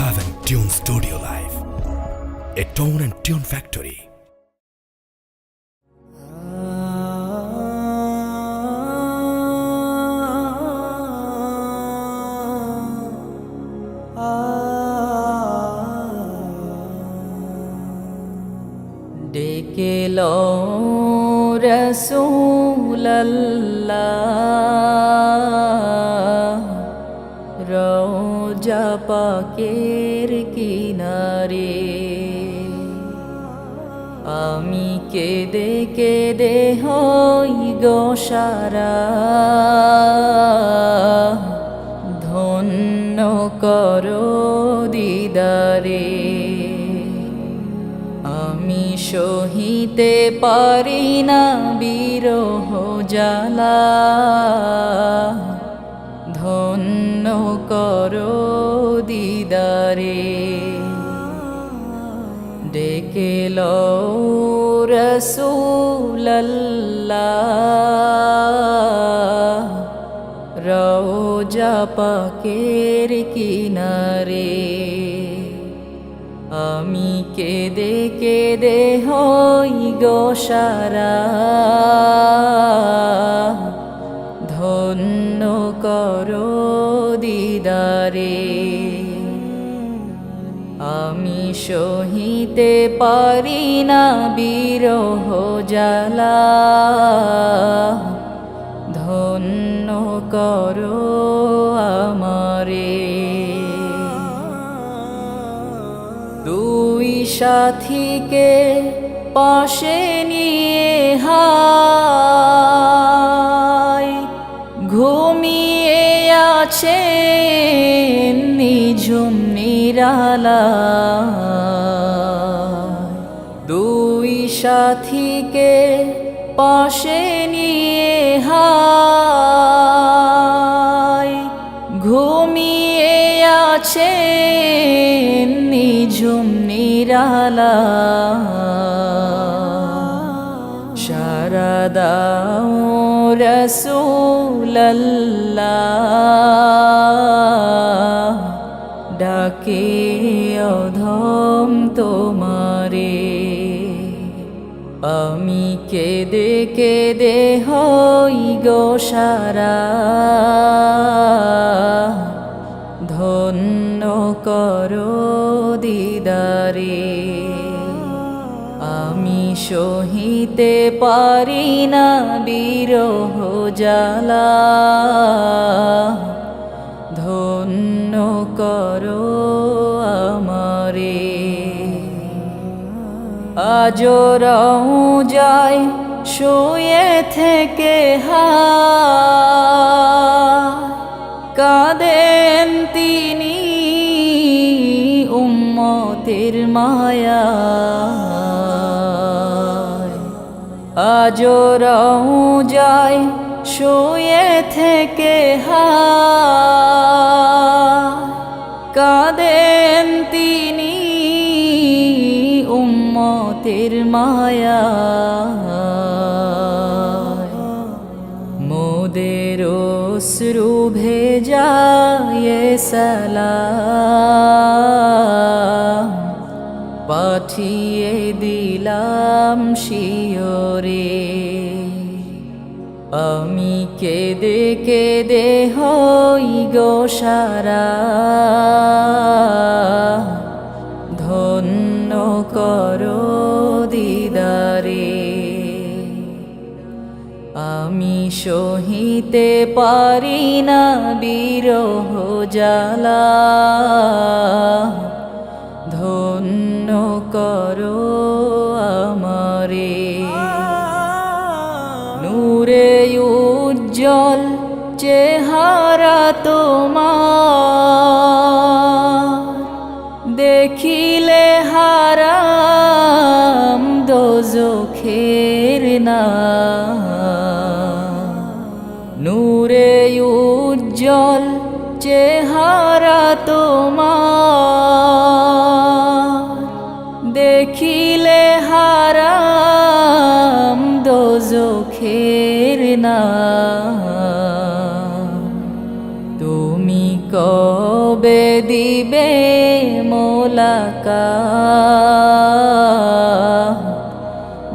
Heaven Tune Studio Live, a tone and tune factory. ডেকে লো রসুল্লাহ রোজা পাকের কিনারে। আমি কেদে কেদে হই গো সারা। ধন্য করো দিদারে। আমি সহিতে পারি না বিরহ জ্বালা। করো দিদারে। ডেকে লো রসুল্লাহ রোজা পাকের কিনারে। আমি কেদে কেদে হই গো ধন্য করো দিদারে আমি সহিতে পারি না বিরহ জ্বালা। ধন্য করো আমারে। দুই সাথীকে পাশে নিয়ে হায় আছে নিঝুম নিরালা দুই সাথীকে পাশে নিয়ে হায়। ঘুমিয়ে আছে নিঝুম নিরালা শারদাও রসুল্লাহ সারা ধন্য করো দিদারে। আমি সহিতে পারি না বিরহ জ্বালা। ধন্য করো আমারে। আজ যায় শুয়ে থেকে হা কাঁদেন তিনি উম্মতের মায়া আজ যায় শুয়ে থেকে হা কাঁদেন তিনি উম্মতের মায়া শ্রু ভেজা সালাম। পাঠিয়ে দিলাম শিওরে আমি কেদে কেদে হই গো সারা। সহিতে পারি না বিরহ জ্বালা। ধন্য করো আমারে। নূরে উজ্জ্বল চেহারা তোমার। দেখিলে হারাম দোজখের না। নূরে উজ্জ্বল চেহারা তোমার। দেখিলে হারাম দোজখের না। তুমি কবে দিবে মোলাকা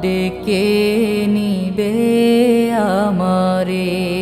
ডেকে নিবে আমারে।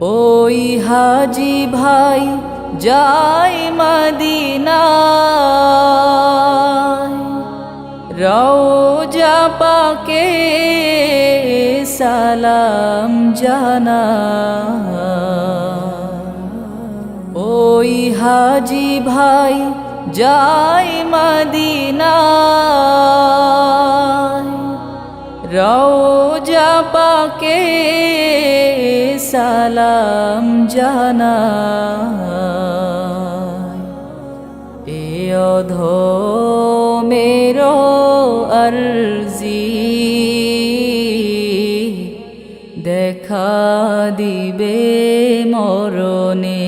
ওই হাজি ভাই যাই মদিনা রওজা পাকে সালাম জানা ওই হাজি ভাই যাই মদিনা রওজা পাকে সালাম জানা এ অধো মেরো অর্জি দেখা দিবে মরণে।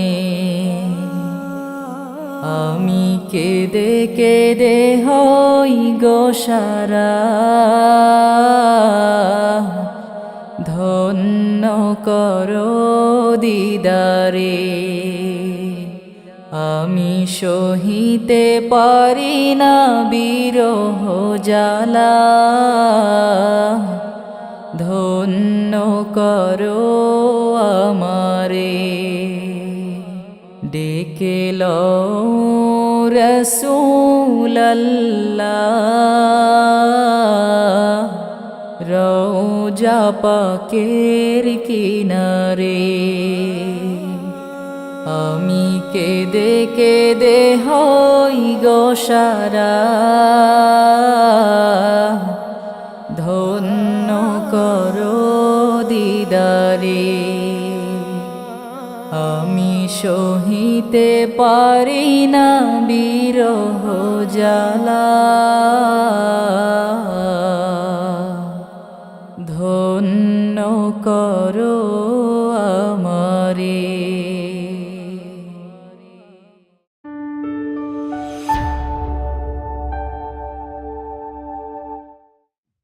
আমি কেঁদে কেঁদে হই গো সারা। ধন্য করো দিদারে। আমি সহিতে পারি না বিরহ জ্বালা। ধন্য করো আমারে। ডেকে রসুল্লাহ রৌজা পাকের কিনারে। আমি কেঁদে কেঁদে হই গো সারা। ধন্য করো দিদারে। আমি সহিতে পারি না বিরহ জ্বালা করো